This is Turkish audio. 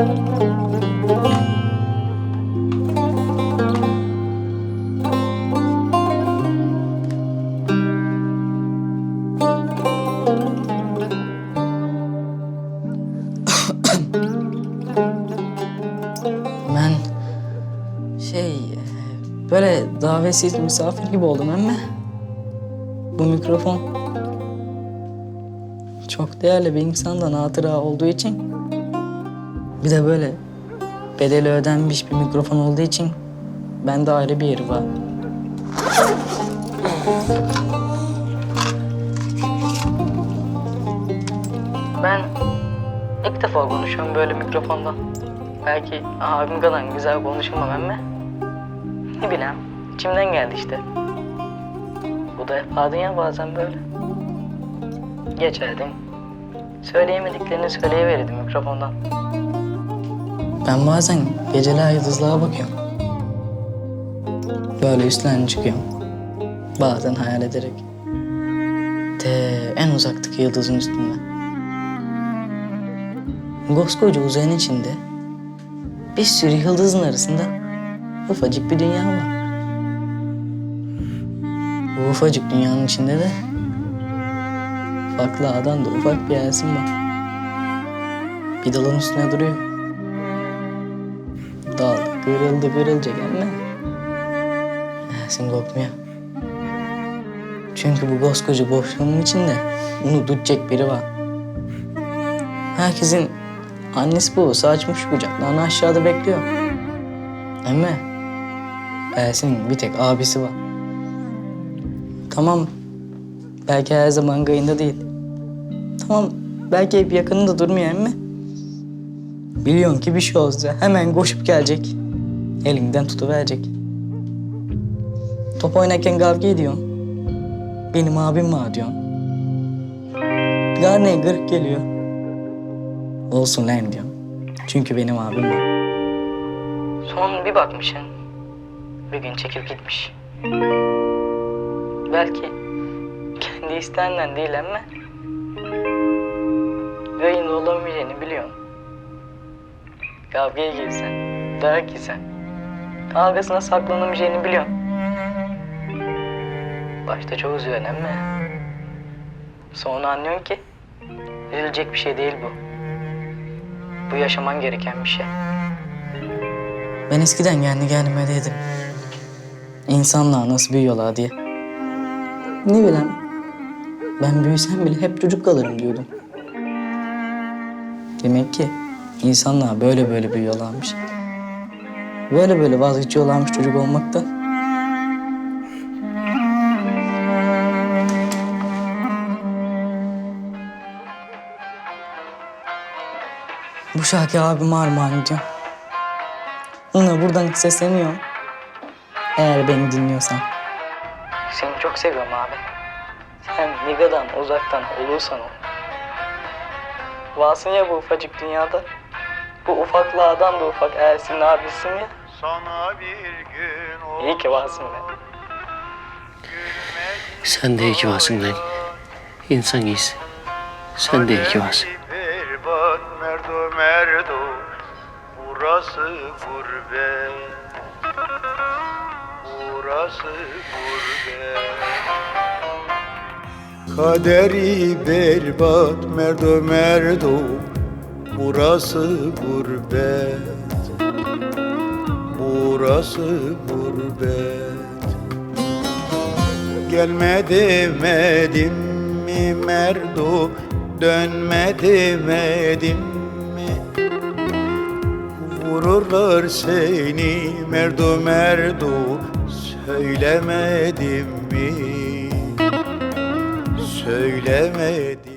Ben davetsiz misafir gibi oldum emme. Bu mikrofon çok değerli bir insandan hatıra olduğu için bir de böyle bedeli ödenmiş bir mikrofon olduğu için bende ayrı bir yeri var. Ben ilk defa konuşuyorum böyle mikrofonda. Belki abim kadar güzel konuşamam ama ne bileyim içimden geldi işte. Bu da yapadın ya bazen böyle. Geçerdin. Söyleyemediklerini söyleyiverirdim mikrofondan. Ben bazen geceler yıldızlara bakıyorum. Böyle üstlerine çıkıyorum. Bazen hayal ederek. Te en uzaktaki yıldızın üstünde. Koskoca uzayın içinde bir sürü yıldızın arasında ufacık bir dünya var. Ufacık dünyanın içinde de ufak lağdan da ufak bir Yasin var. Bir dalın üstüne duruyor. Dal kırıldı kırılacak ama Yasin korkmuyor. Çünkü bu koskoca boşluğun içinde onu tutacak biri var. Herkesin annesi babası açmış kucaklarını aşağıda bekliyor. Ama Ersin'in bir tek abisi var. Tamam, belki her zaman kayında değil. Tamam, belki hep yakınında durmuyor ama biliyorsun ki bir şey olsa hemen koşup gelecek. Elinden tutuverecek. Top oynarken kavga ediyorsun. Benim abim var diyorsun. Garneye gırk geliyor. Olsun lan diyorum. Çünkü benim abim var. Son bir bakmışsın. Bir gün çekip gitmiş. Belki kendi isteğinden değil ama yayında olamayacağını biliyorsun. Kavgaya girsen, dayak yesen, kavgasına saklanamayacağını biliyorsun. Başta çok üzüyorsun ama sonra anlıyorsun ki üzülecek bir şey değil bu. Bu yaşaman gereken bir şey. Ben eskiden kendi kendime dedim. İnsanlar nasıl büyüyorlar diye. Ne bileyim. Ben büyüsem bile hep çocuk kalırım diyordum. Demek ki insanlar böyle böyle büyüyorlarmış. Böyle böyle vazgeçiyorlarmış çocuk olmaktan. Bu şarkı abime armağan. Ona buradan sesleniyorum. Eğer beni dinliyorsan. Seni çok seviyorum abi. Sen ne kadar uzaktan olursan ol. Varsın ya bu ufacık dünyada. Bu ufaklardan da ufak Ersin abisin ya. Sana bir gün İyi ki varsın be. Sen de iyi ki varsın lan. İnsan iyisi. Sen de iyi ki varsın. Merdo merdo Burası gurbet Burası gurbet Kaderi berbat merdo merdo Burası gurbet Burası gurbet Gelme demedim mi Merdo Dönme demedim mi? Vururlar seni merdo merdo Söylemedim mi? Söylemedim